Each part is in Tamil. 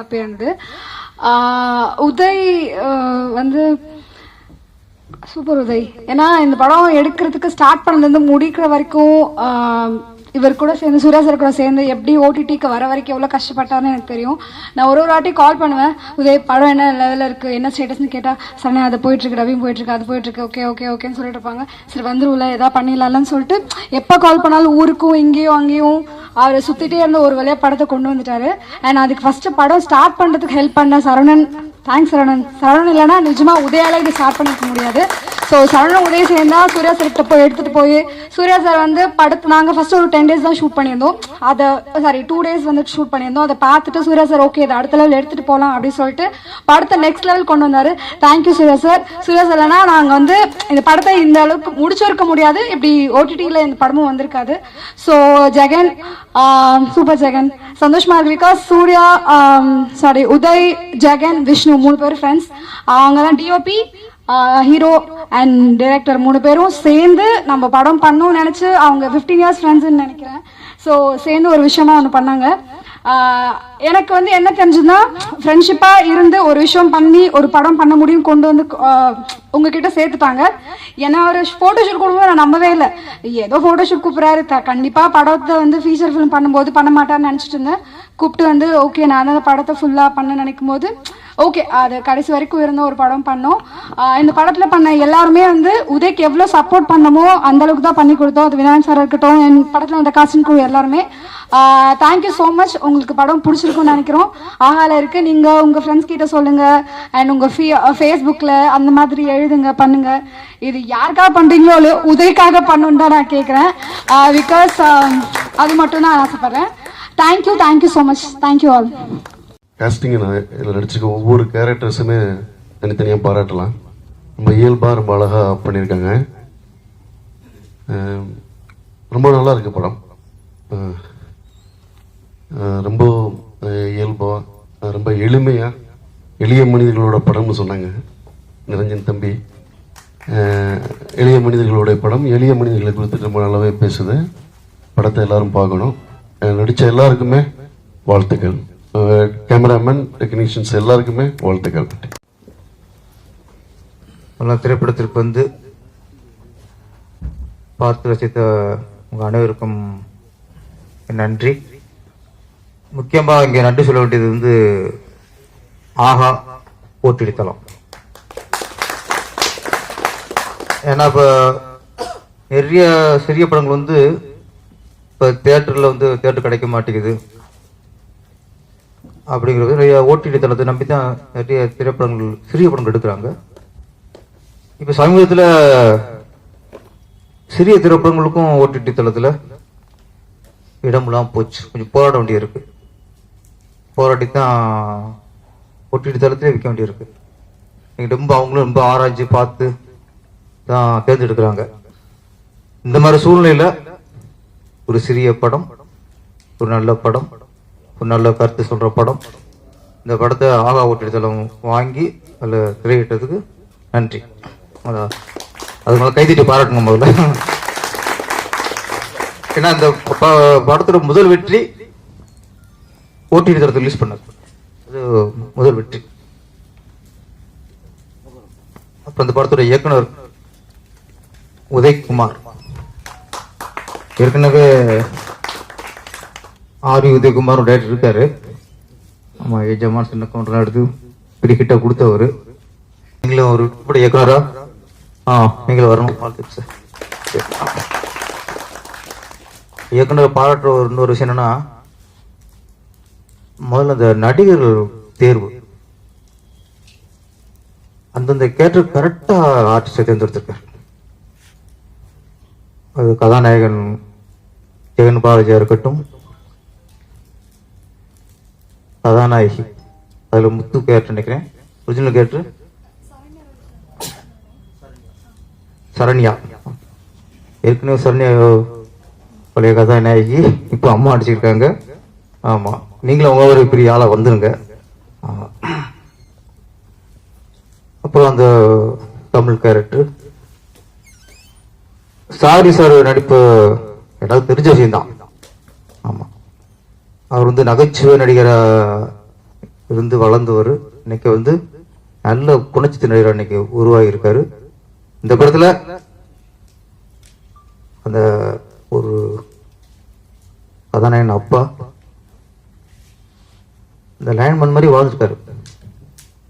ஹாப்பியாக இருந்தது ஆஹ் உதய் வந்து சூப்பர் உதய். ஏன்னா இந்த படம் எடுக்கிறதுக்கு ஸ்டார்ட் பண்ணதுலேருந்து முடிக்கிற வரைக்கும் ஆஹ், இவர் கூட சேர்ந்து சூர்யா சார் கூட சேர்ந்து எப்படி ஓடிடிக்கு வர வரைக்கும் எவ்வளோ கஷ்டப்பட்டாருன்னு எனக்கு தெரியும். நான் ஒரு ஒரு வாட்டி கால் பண்ணுவேன். உதய படம் என்ன லெவலில் இருக்குது என்ன ஸ்டேட்டஸ்னு கேட்டால் சரணே அது போயிட்டுருக்கு ரவியும் போயிட்டுருக்கு அது போயிட்டுருக்கு ஓகே ஓகே ஓகேன்னு சொல்லிட்டு இருப்பாங்க. சரி வந்துருவில்ல எதாவது பண்ணிடலாம்னு சொல்லிட்டு எப்போ கால் பண்ணாலும் ஊருக்கும் இங்கேயும் அங்கேயும் அவரை சுற்றிட்டே இருந்த ஒரு வழியாக படத்தை கொண்டு வந்துட்டாரு. அண்ட் அதுக்கு ஃபஸ்ட்டு படம் ஸ்டார்ட் பண்ணுறதுக்கு ஹெல்ப் பண்ண சரவணன் தேங்க்ஸ் சரவணன். சரவணன் இல்லைனா நிஜமா உதயால இது ஸ்டார்ட் பண்ணிக்க முடியாது. ஸோ சரவணன் உதவி சேர்ந்தா சூர்யா சார்கிட்ட போய் எடுத்துட்டு போய் சூர்யா சார் வந்து படத்து நாங்கள் ஃபர்ஸ்ட் ஒரு டென் டேஸ் தான் ஷூட் பண்ணியிருந்தோம். அதை சாரி டூ டேஸ் வந்து ஷூட் பண்ணியிருந்தோம். அதை பார்த்துட்டு சூர்யா சார் ஓகே இதை அடுத்த லெவல் எடுத்துட்டு போகலாம் அப்படின்னு சொல்லிட்டு படத்தை நெக்ஸ்ட் லெவல் கொண்டு வந்தார். தேங்க்யூ சூர்யா சார் சூர்யா சார்னா நாங்கள் வந்து இந்த படத்தை இந்த அளவுக்கு முடிச்சிருக்க முடியாது. இப்படி ஓடிடியில் இந்த படமும் வந்திருக்காது. So Jagan super Jagan. சந்தோஷமாக இருக்கு பிகாஸ் சூர்யா சாரி உதய் ஜெகன் விஷ்ணு மூணு பேர் ஃப்ரெண்ட்ஸ் அவங்க தான் டிஓபி ஹீரோ அண்ட் டைரக்டர் மூணு பேரும் சேர்ந்து நம்ம படம் பண்ணணும்னு நினச்சி அவங்க ஃபிஃப்டீன் இயர்ஸ் ஃப்ரெண்ட்ஸ்ன்னு நினைக்கிறேன். ஸோ சேர்ந்து ஒரு விஷயமா ஒன்று பண்ணாங்க. எனக்கு வந்து என்ன தெரிஞ்சுதுன்னா ஃப்ரெண்ட்ஷிப்பாக இருந்து ஒரு விஷயம் பண்ணி ஒரு படம் பண்ண முடியும் கொண்டு வந்து உங்ககிட்ட சேர்த்துட்டாங்க. ஏன்னா ஒரு ஃபோட்டோஷூட் கொடுக்கும்போது நான் நம்பவே இல்லை. ஏதோ ஃபோட்டோஷூட் கூப்பிட்றாரு. த கண்டிப்பாக படத்தை வந்து ஃபீச்சர் ஃபிலிம் பண்ணும்போது பண்ண மாட்டார்னு நினச்சிட்டு இருந்தேன். கூப்பிட்டு வந்து ஓகே நான் அந்த படத்தை ஃபுல்லாக பண்ண நினைக்கும் போது ஓகே அது கடைசி வரைக்கும் இருந்த ஒரு படம் பண்ணோம். இந்த படத்தில் பண்ண எல்லாருமே வந்து உதய்க்கு எவ்வளோ சப்போர்ட் பண்ணமோ அந்த அளவுக்கு தான் பண்ணி கொடுத்தோம். அது விநாயகன் சார் இருக்கட்டும் என் படத்தில் அந்த காசின் குழு எல்லாருமே. தேங்க்யூ ஸோ மச் உங்களுக்கு படம் பிடிச்சிருக்கும்னு நினைக்கிறோம். ஆஹால இருக்கு. நீங்கள் உங்கள் ஃப்ரெண்ட்ஸ் கிட்ட சொல்லுங்கள் அண்ட் உங்கள் ஃபீ ஃபேஸ்புக்கில் அந்த மாதிரி எழுதுங்க பண்ணுங்க. இது யாருக்காக பண்ணுறீங்களோ உதவிக்காக உதய்க்காக பண்ணணுன்னு தான் நான் கேட்குறேன் பிகாஸ் அது மட்டும் தான் ஆசைப்பட்றேன். Thank you thank you so much thank you all casting நான் இதில் நடிச்சிருக்க ஒவ்வொரு கேரக்டர்ஸுமே தனித்தனியாக பாராட்டலாம். ரொம்ப இயல்பாக ரொம்ப அழகாக பண்ணியிருக்காங்க. ரொம்ப நல்லா இருக்கு படம். ரொம்ப இயல்பாக ரொம்ப எளிமையாக எளிய மனிதர்களோட படம்னு சொன்னாங்க. நிரஞ்சன் தம்பி. எளிய மனிதர்களுடைய படம் எளிய மனிதர்களை குறித்து ரொம்ப நல்லாவே பேசுது. படத்தை எல்லாரும் பார்க்கணும். நடித்த எல்லாருக்குமே வாழ்த்துக்கள். கேமராமேன் டெக்னீஷியன்ஸ் எல்லாருக்குமே வாழ்த்துக்கள். எல்லாம் திரைப்படத்திற்கு வந்து பார்த்து ரசித்த உங்கள் அனைவருக்கும் நன்றி. முக்கியமாக இங்கே நன்றி சொல்ல வேண்டியது வந்து ஆஹா ஓட்டிடி தளம் ஏன்னா இப்போ நிறைய சிறிய படங்கள் வந்து இப்போ தேட்டரில் வந்து தேட்டர் கிடைக்க மாட்டேங்குது. அப்படிங்கிறது நிறைய ஓடிடி தளத்தை நம்பி தான் நிறைய திரைப்படங்கள் சிறிய படங்கள் எடுக்கிறாங்க. இப்போ சமீபத்தில் சிறிய திரைப்படங்களுக்கும் ஓடிடி தளத்தில் இடமெல்லாம் போச்சு. கொஞ்சம் போராட வேண்டியிருக்கு. போராடி தான் ஓடிடி தளத்திலே விற்க வேண்டியிருக்கு. நீங்கள் ரொம்ப அவங்களும் ரொம்ப ஆராய்ச்சி பார்த்து தான் தேர்ந்தெடுக்கிறாங்க. இந்த மாதிரி சூழ்நிலையில் ஒரு சிறிய படம் ஒரு நல்ல படம் ஒரு நல்ல கருத்து சொல்கிற படம். இந்த படத்தை ஆகா ஓட்டிடுதளம் வாங்கி அதில் திரையிட்டதுக்கு நன்றி. அதான் அது மேலே கைதிட்டு பாராட்டணும் முதல்ல. ஏன்னா இந்த ப- படத்தோட முதல் வெற்றி ஓடிடி தளத்தை ரிலீஸ் பண்ணது. அது முதல் வெற்றி. அப்புறம் இந்த படத்தோட இயக்குனர் உதய்குமார். ஏற்கனவே ஆர் உதயகுமார் டேரக்டர் இருக்காரு. ஆமாம் ஏஜமான் சின்ன கவுண்டர் எடுத்து பெரிய ஹிட்டா கொடுத்தவர். நீங்களும் ஒரு கூட இயக்குனரா? ஆ நீங்களும் வரணும். வாழ்த்துக்கு சார் இயக்குனர் பாராட்டுற ஒரு இன்னொரு விஷயம் என்னன்னா முதல்ல அந்த நடிகர் தேர்வு. அந்தந்த கேரக்டர் கரெக்டாக ஆர்டிஸ்டை தேர்ந்தெடுத்திருக்காரு. அது கதாநாயகன் ஜெகன் பாலாஜியா இருக்கட்டும் கதாநாயகி அதுல முத்து கேரக்டர் நினைக்கிறேன். Original character Saranya. ஏற்கனவே சரண்யா பழைய கதாநாயகி இப்போ அம்மா அடிச்சிருக்காங்க ஆமா. நீங்களும் உங்க ஒரு பெரிய ஆளாக வந்துருங்க. அப்புறம் அந்த தமிழ் கேரக்டர் சாரி சார் நடிப்பு எல்லாரும் தெரிஞ்ச விஷயம்தான். ஆமா. அவர் வந்து நகைச்சுவை நடிகரா இருந்து வளர்ந்தவர். இன்னைக்கு வந்து நல்ல குணச்சித்த நடிகர் இன்னைக்கு உருவாகி இருக்காரு இந்த படத்துல அந்த ஒரு கதாநாயகன் அப்பா இந்த லைன்மேன் மாதிரி வாழ்ந்துருக்காரு.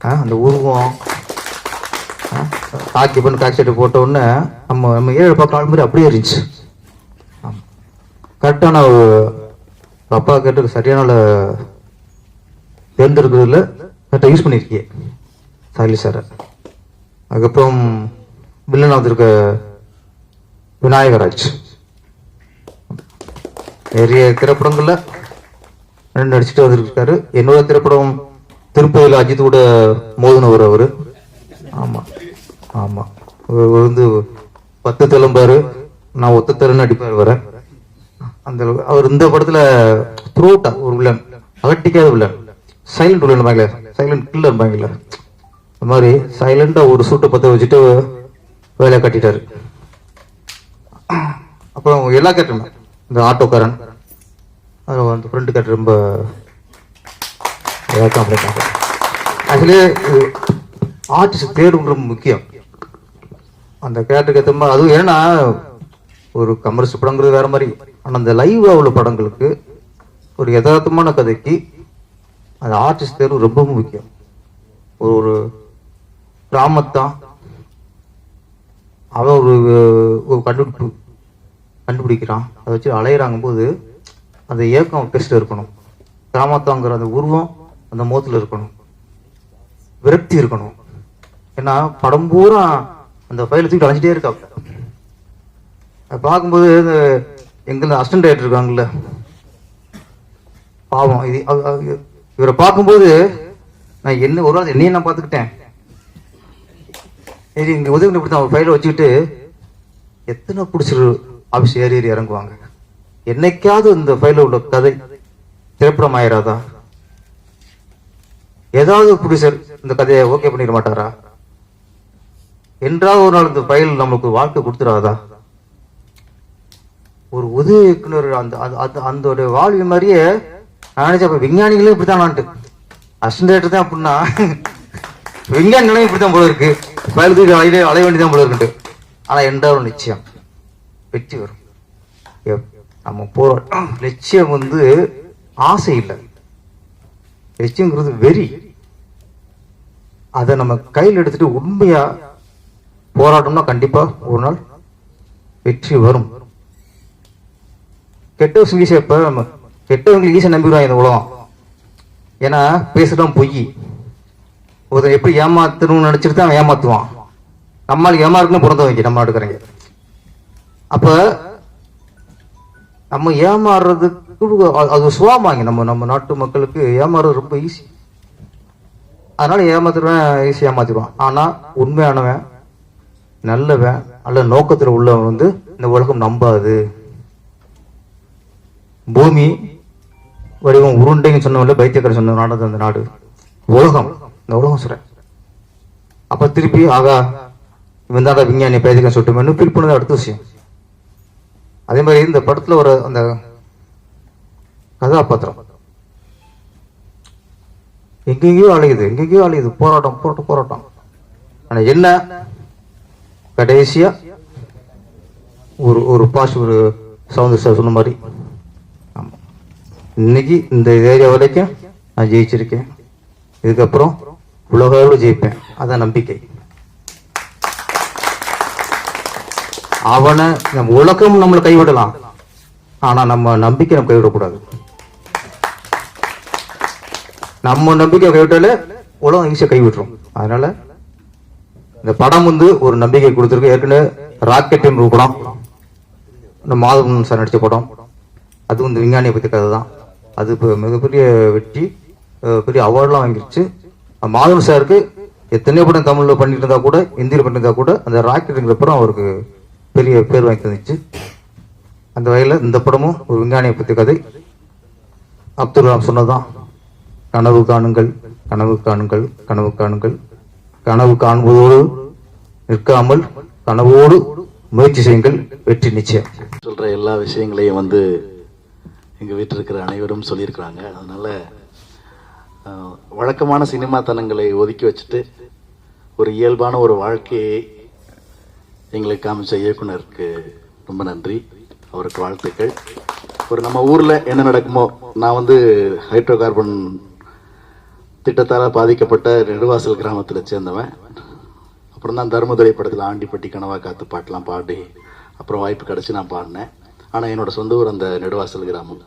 ஆ, அந்த உருவம் காக்கி பண்ணி காக்கி சட்டை போட்ட உடனே நம்ம நம்ம ஏழு பக்கம் ஆள் மாதிரி அப்படியே இருந்துச்சு. கரெக்டான அப்பா கேட்டு சரியான தேர்ந்தெடுக்கிறதுல கரெக்டாக யூஸ் பண்ணியிருக்கீங்க சாலி சாரை அதுக்கப்புறம் வில்லன் வந்திருக்க விநாயகராஜ். நிறைய திரைப்படங்களில் நடிச்சுட்டு வந்திருக்காரு. என்னோட திரைப்படம் திருப்பதியில் அஜித் கூட மோதினவர் அவர். ஆமாம் ஆமாம் அவர் வந்து பத்து தெலும்பாரு நான் ஒத்த தெலுன்னு அடிப்பார் வரேன் அந்த அவர் இந்த படத்துல த்ரோட்டா ஒரு வில்லன் அகட்டிக்காத வில்லன் சைலண்ட் வில்லன் இருப்பாங்களே சைலண்ட் கில்லர் இருப்பாங்கல்ல இந்த மாதிரி சைலண்டா ஒரு சூட்டை பத்த வச்சுட்டு வேலையை கட்டிட்டாரு. அப்புறம் எல்லா கேட்டரும் இந்த ஆட்டோக்காரன். அது அந்த ஃப்ரெண்டு கேட்டு ரொம்ப ஆக்சுவலி ஆர்டிஸ்ட் தேர்வு ரொம்ப முக்கியம். அந்த கேரக்டருக்கு ஏற்ற மாதிரி அதுவும் ஏன்னா ஒரு கமர்ஸ் படங்கிறது வேற மாதிரி. ஆனால் அந்த லைவ் அவ்வளோ படங்களுக்கு ஒரு யதார்த்தமான கதைக்கு அந்த ஆர்டிஸ்ட் தேர்வு ரொம்ப முக்கியம். ஒரு ஒரு கிராமத்தான் அவன் ஒரு ஒரு கண்டுபிடிப்பு கண்டுபிடிக்கிறான். அதை வச்சு அலையிறாங்க போது அந்த ஏக்கம் பெஸ்ட் இருக்கணும். கிராமத்தாங்கிற அந்த உருவம் அந்த முகத்துல இருக்கணும். விரக்தி இருக்கணும். ஏன்னா படம் பூரா அந்த ஃபைலை தூக்கி அலைஞ்சிட்டே இருக்கா பார்க்கும்போது இந்த எங்களை அசிஸ்டன்ட் டைரக்டர் இருக்காங்கல்ல. பாவம் இது இவரை பார்க்கும்போது நான் என்ன ஒரு நாள் என்னையும் நான் பார்த்துக்கிட்டேன். சரி இங்கே உதவி இப்படி தான் ஃபைலை வச்சுக்கிட்டு எத்தனை பிடிச்சிரு ஆஃபீஸ் ஏறி ஏறி இறங்குவாங்க. என்னைக்காவது இந்த ஃபைலில் உள்ள கதை திரைப்படம் ஆயிராதா? ஏதாவது ப்ரொடியூசர் இந்த கதையை ஓகே பண்ணிட மாட்டாரா? என்றாவது ஒரு நாள் இந்த ஃபைல் நம்மளுக்கு வாழ்க்கை கொடுத்துடாதா? ஒரு உதவி இயக்குனர் அந்த அந்த- அந்த வாழ்வு மாதிரியே நான் நினைச்சேன். அப்ப விஞ்ஞானிகளும் இப்படித்தானான்ட்டு. அசிஸ்டன்ட் தான் அப்படின்னா விஞ்ஞானிகளும் இப்படித்தான் போல இருக்கு. ஃபைல் தூக்கி அலைய அலைய வேண்டியதான் போல இருக்குன்ட்டு. ஆனா என்றாலும் நிச்சயம். வெற்றி வரும். நம்ம போற லட்சியம் வந்து ஆசை இல்லை. லட்சியங்கிறது வெறி. அதை நம்ம கையில் எடுத்துட்டு உண்மையா போராட்டம்னா கண்டிப்பா ஒரு நாள் வெற்றி வரும். கெட்டவங்க ஈஸியாக இப்போ நம்ம கெட்டவங்களுக்கு ஈஸியாக நம்பிடுவாங்க இந்த உலகம். ஏன்னா பேசுகிறோம் பொய். ஒருத்தர் எப்படி ஏமாத்தணும்னு நினச்சிட்டு தான் அவன் நம்மளுக்கு ஏமாறுக்குன்னு பிறந்தவங்க நம்ம எடுக்கிறீங்க அப்போ நம்ம ஏமாறுறதுக்கு அது சுவாமாங்க நம்ம நம்ம நாட்டு மக்களுக்கு ஏமாறுறது ரொம்ப ஈஸி அதனால ஏமாத்துறவன் ஈஸி ஏமாத்திடுவான். ஆனால் உண்மையானவன் நல்லவன் நல்ல நோக்கத்தில் உள்ளவன் வந்து இந்த உலகம் நம்பாது. பூமி வடிவம் உருண்டைன்னு சொன்னவங்கள பைத்தியக்காரன் சொன்ன நாடு அந்த நாடு. உலகம். இந்த உலகம் சொல்றேன். அப்ப திருப்பி ஆகா இவன் தான் விஞ்ஞானி பேதிக்கம் சொல்லிட்டு ஃபீல் பண்ணது அடுத்த விஷயம். அதே மாதிரி இந்த படத்துல ஒரு அந்த கதாபாத்திரம். எங்கெங்கேயோ அழையுது எங்கெங்கேயோ அழையுது போராட்டம் போராட்டம் போராட்டம். ஆனா என்ன? கடைசியா ஒரு ஒரு பாஸ் ஒரு சவுந்தர் சார் சொன்ன மாதிரி இன்னைக்கு இந்த ஏரியா வரைக்கும் நான் ஜெயிச்சிருக்கேன். இதுக்கப்புறம் உலக அளவு ஜெயிப்பேன். அதான் நம்பிக்கை. அவனை நம்ம உலகம் நம்மளை கைவிடலாம். ஆனா நம்ம நம்பிக்கை நம்ம கைவிடக்கூடாது. நம்ம நம்பிக்கை கைவிட்டாலே உலகம் ஈஸியாக கைவிட்டுரும். அதனால இந்த படம் வந்து ஒரு நம்பிக்கை கொடுத்துருக்கு. ஏற்கனவே ராக்கெட் படம் இந்த மாதவன் சார் நடிச்ச படம். அது வந்து விஞ்ஞானியை பத்தி கதை தான் அது இப்போ மிகப்பெரிய வெற்றி பெரிய அவார்ட்லாம் வாங்கிருச்சு. மாதவன் சாருக்கு எத்தனையோ படம் தமிழ்ல பண்ணிட்டு இருந்தா கூட ஹிந்தியில் பண்ணியிருந்தா கூட அந்த ராக்கெட்டுங்கிற படம் அவருக்கு பெரிய பேர் வாங்கி தந்துச்சு. அந்த வகையில் இந்த படமும் ஒரு விஞ்ஞானியை பற்றி கதை. அப்துல் கலாம் சொன்னதுதான். கனவு காணுங்கள் கனவு காணுங்கள் கனவு காணுங்கள். கனவு காண்பதோடு நிற்காமல் கனவோடு முயற்சி செய்யுங்கள். வெற்றி நிச்சயம். சொல்ற எல்லா விஷயங்களையும் வந்து எங்கள் வீட்டில் இருக்கிற அனைவரும் சொல்லியிருக்கிறாங்க. அதனால் வழக்கமான சினிமாத்தனங்களை ஒதுக்கி வச்சுட்டு ஒரு இயல்பான ஒரு வாழ்க்கையை எங்களுக்கு காமிச்ச இயக்குனருக்கு ரொம்ப நன்றி. அவருக்கு வாழ்த்துக்கள். ஒரு நம்ம ஊரில் என்ன நடக்குமோ நான் வந்து ஹைட்ரோ கார்பன் திட்டத்தால் பாதிக்கப்பட்ட நெடுவாசல் கிராமத்தில் சேர்ந்தவன். அப்புறம் தான் தர்மதுரை படத்தில் ஆண்டிப்பட்டி கனவா காத்து பாட்டெலாம் பாடி அப்புறம் வாய்ப்பு கிடச்சி நான் பாடினேன். ஆனால் என்னோடய சொந்த ஊர் அந்த நெடுவாசல் கிராமம்.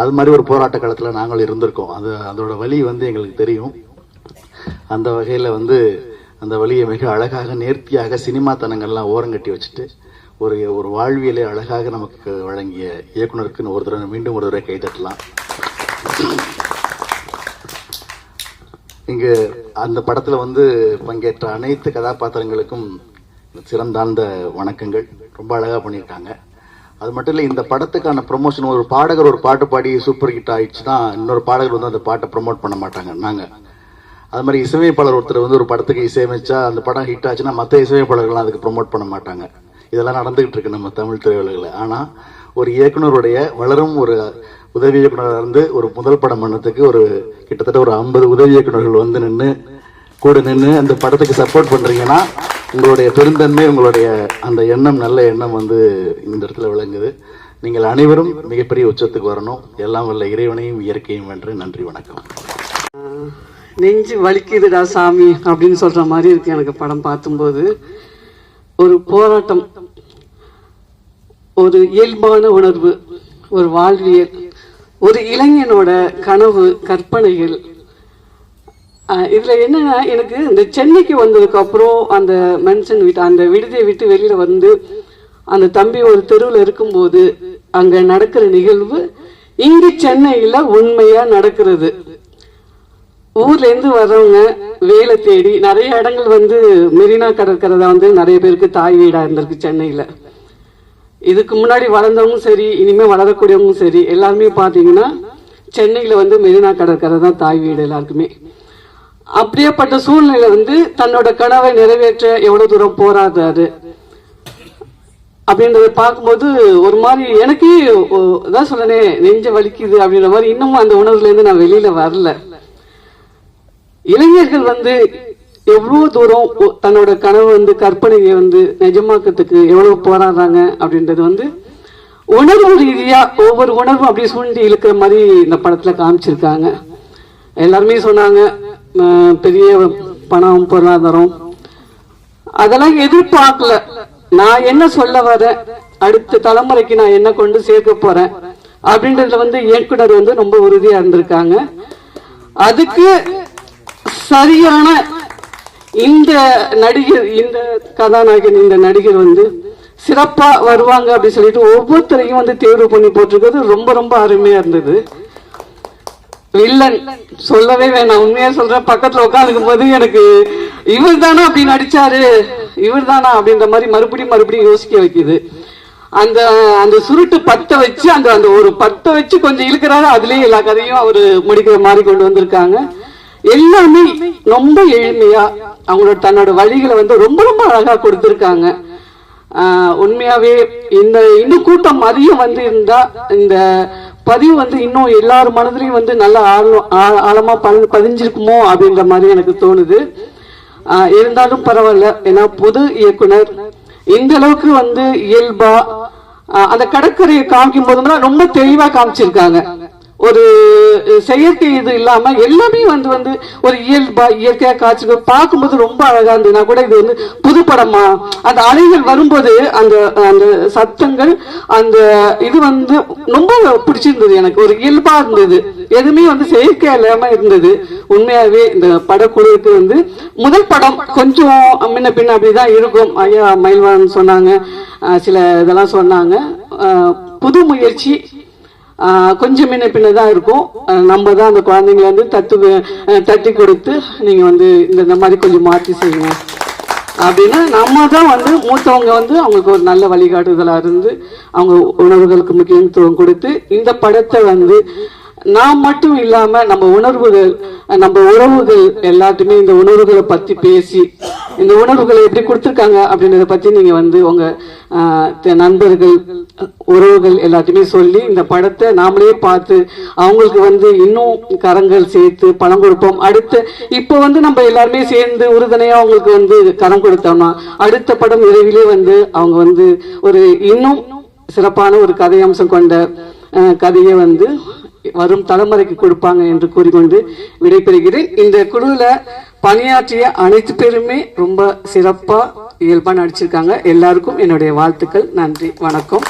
அது மாதிரி ஒரு போராட்ட காலத்தில் நாங்கள் இருந்திருக்கோம். அது அதோட வழி வந்து எங்களுக்கு தெரியும். அந்த வகையில் வந்து அந்த வழியை மிக அழகாக நேர்த்தியாக சினிமாத்தனங்கள்லாம் ஓரங்கட்டி வச்சுட்டு ஒரு ஒரு வாழ்வியலை அழகாக நமக்கு வழங்கிய இயக்குனருக்குன்னு ஒரு தடவை மீண்டும் ஒரு தடவை கைதட்டலாம் இங்கு அந்த படத்தில் வந்து பங்கேற்ற அனைத்து கதாபாத்திரங்களுக்கும் சிறந்தாழ்ந்த வணக்கங்கள். ரொம்ப அழகாக பண்ணியிருக்காங்க. அது மட்டும் இல்லை இந்த படத்துக்கான ப்ரொமோஷன் ஒரு பாடகர் ஒரு பாட்டு பாடி சூப்பர் ஹிட் ஆயிடுச்சுன்னா இன்னொரு பாடகர் வந்து அந்த பாட்டை ப்ரொமோட் பண்ண மாட்டாங்க நாங்கள் அது மாதிரி இசையமைப்பாளர் ஒருத்தர் வந்து ஒரு படத்துக்கு இசையமைச்சா அந்த படம் ஹிட் ஆச்சுன்னா மற்ற இசையமைப்பாளர்கள்லாம் அதுக்கு ப்ரொமோட் பண்ண மாட்டாங்க. இதெல்லாம் நடந்துகிட்டு இருக்கு நம்ம தமிழ் திரையுலகில். ஆனால் ஒரு இயக்குனருடைய வளரும் ஒரு உதவி இயக்குனராக இருந்து ஒரு முதல் படம் பண்ணதுக்கு ஒரு கிட்டத்தட்ட ஒரு ஐம்பது உதவி இயக்குனர்கள் வந்து நின்று கூட நின்று அந்த படத்துக்கு சப்போர்ட் பண்ணுறீங்கன்னா உங்களுடைய பெருந்தன்மை உங்களுடைய அந்த எண்ணம் நல்ல எண்ணம் வந்து இந்த இடத்துல விளங்குது. நீங்கள் அனைவரும் மிகப்பெரிய உச்சத்துக்கு வரணும். எல்லாம் வல்ல இறைவனையும் இயற்கையும் வென்று நன்றி வணக்கம். நெஞ்சு வலிக்குதுடா சாமி அப்படின்னு சொல்ற மாதிரி இருக்கு எனக்கு படம் பார்த்தும்போது ஒரு போராட்டம் ஒரு இயல்பான உணர்வு ஒரு வாழ்வியல் ஒரு இளைஞனோட கனவு கற்பனைகள் இதில் என்னன்னா எனக்கு இந்த சென்னைக்கு வந்ததுக்கு அப்புறம் அந்த மென்ஷன் விட்டு அந்த விடுதியை விட்டு வெளியில் வந்து அந்த தம்பி ஒரு தெருவில் இருக்கும்போது அங்கே நடக்கிற நிகழ்வு இங்கே சென்னையில் உண்மையாக நடக்கிறது. ஊர்லேருந்து வரவங்க வர்றவங்க வேலை தேடி நிறைய இடங்கள் வந்து மெரினா கடற்கரை தான் வந்து நிறைய பேருக்கு தாய் வீடாக இருந்திருக்கு சென்னையில். இதுக்கு முன்னாடி வளர்ந்தவங்களும் சரி இனிமேல் வளரக்கூடியவங்களும் சரி எல்லாருமே பார்த்தீங்கன்னா சென்னையில் வந்து மெரினா கடற்கரை தான் தாய் வீடு எல்லாருக்குமே. அப்படியேப்பட்ட சூழ்நிலை வந்து தன்னோட கனவை நிறைவேற்ற எவ்வளவு தூரம் போராடுறாரு அப்படின்றத பார்க்கும்போது ஒரு மாதிரி எனக்கே தான் அதான் சொல்லனே நெஞ்ச வலிக்குது அப்படின்ற மாதிரி இன்னமும் அந்த உணர்வுல இருந்து நான் வெளியில வரல. இளைஞர்கள் வந்து எவ்வளவு தூரம் ஒ- தன்னோட கனவு வந்து கற்பனையை வந்து நிஜமாக்கத்துக்கு எவ்வளவு போராடுறாங்க அப்படின்றது வந்து உணர்வு ரீதியா ஒவ்வொரு உணர்வும் அப்படியே சுண்டி இழுக்கிற மாதிரி இந்த படத்துல காமிச்சிருக்காங்க. எல்லாருமே சொன்னாங்க பெரிய பணம் பொருளாதாரம். அதெல்லாம் எதிர்பார்க்கல. நான் என்ன சொல்ல வரேன்? அடுத்த தலைமுறைக்கு நான் என்ன கொண்டு சேர்க்க போறேன்? அப்படின்றதுல வந்து இயக்குனர் வந்து ரொம்ப உறுதியா இருந்திருக்காங்க. அதுக்கு சரியான இந்த நடிகர் இந்த கதாநாயகன் இந்த நடிகர் வந்து சிறப்பா வருவாங்க அப்படின்னு சொல்லிட்டு ஒவ்வொருத்தரையும் வந்து தேர்வு பண்ணி போட்டிருக்கிறது ரொம்ப ரொம்ப அருமையா இருந்தது. வில்லன் சொல்லவே வேணாம். உண்மையா சொல்ற பக்கத்துல உட்காந்துக்கும் போது எனக்கு இவர் தானா அப்படி நடிச்சாரு இவர் தானா அப்படின்ற மாதிரி மறுபடியும் மறுபடியும் யோசிக்க வைக்குது. அந்த அந்த சுருட்டு பத்தை வச்சு அந்த அந்த ஒரு பத்தை வச்சு கொஞ்சம் இழுக்கிறாரு. அதுலயே எல்லா கதையும் அவரு முடிக்கிற மாதிரி கொண்டு வந்திருக்காங்க. எல்லாமே ரொம்ப எளிமையா அவங்களோட தன்னோட வழிகளை வந்து ரொம்ப ரொம்ப அழகா கொடுத்துருக்காங்க. உண்மையாவே இந்த இன்னும் கூட்டம் அதிகம் வந்து இருந்தா இந்த பதிவு வந்து இன்னும் எல்லார் மனதிலையும் வந்து நல்லா ஆழம் ஆ- ஆழமா பதி- பதிஞ்சிருக்குமோ அப்படின்ற மாதிரி எனக்கு தோணுது. இருந்தாலும் பரவாயில்ல. ஏன்னா புது இயக்குனர் இந்த அளவுக்கு வந்து இயல்பா அந்த கடற்கரையை காமிக்கும் போதுலாம் ரொம்ப தெளிவா காமிச்சிருக்காங்க. ஒரு செயற்கை இது இல்லாம எல்லாமே வந்து வந்து ஒரு இயல்பா இயற்கையா காட்சி பார்க்கும்போது ரொம்ப அழகா இருந்தது நான் கூட இது வந்து புது அந்த அலைகள் வரும்போது அந்த அந்த சத்தங்கள் அந்த இது வந்து ரொம்ப பிடிச்சிருந்தது எனக்கு. ஒரு இயல்பா இருந்தது. எதுவுமே வந்து செயற்கையா இல்லாம இருந்தது. உண்மையாவே இந்த படக்குழுவுக்கு வந்து முதல் படம் கொஞ்சம் முன்ன பின்ன அப்படிதான் இருக்கும். ஐயா மயில்வான் சொன்னாங்க. சில இதெல்லாம் சொன்னாங்க. புது முயற்சி கொஞ்சம் பின்ன தான் இருக்கும். நம்ம தான் அந்த குழந்தைங்களை வந்து தத்து தட்டி கொடுத்து நீங்கள் வந்து இந்த இந்த மாதிரி கொஞ்சம் மாற்றி செய்யுங்க. அப்படின்னா நம்ம தான் வந்து மூத்தவங்க வந்து அவங்களுக்கு ஒரு நல்ல வழிகாட்டுதலாக இருந்து அவங்க உணர்வுகளுக்கு முக்கியத்துவம் கொடுத்து இந்த படத்தை வந்து நாம் மட்டும் இல்லாம நம்ம உணர்வுகள் நம்ம உறவுகள் எல்லாத்துமே இந்த உணர்வுகளை பத்தி பேசி இந்த உணர்வுகளை எப்படி கொடுத்துருக்காங்க அப்படின்றத பத்தி நீங்க வந்து உங்க நண்பர்கள் உறவுகள் எல்லாத்தையுமே சொல்லி இந்த படத்தை நாமளே பார்த்து அவங்களுக்கு வந்து இன்னும் கரங்கள் சேர்த்து பணம் கொடுப்போம். அடுத்து இப்போ வந்து நம்ம எல்லாருமே சேர்ந்து உறுதுணையாக அவங்களுக்கு வந்து கரம் கொடுத்தோம்னா அடுத்த படம் விரைவிலே வந்து அவங்க வந்து ஒரு இன்னும் சிறப்பான ஒரு கதை அம்சம் கொண்ட கதையை வந்து வரும் தலைமுறைக்கு கொடுப்பாங்க என்று கூறிக்கொண்டு விடைபெறுகிறேன். இந்த குழுவில் பணியாற்றிய அனைத்து பேருமே ரொம்ப சிறப்பா இயல்பா நடிச்சிருக்காங்க. எல்லாருக்கும் என்னுடைய வாழ்த்துக்கள். நன்றி. வணக்கம்.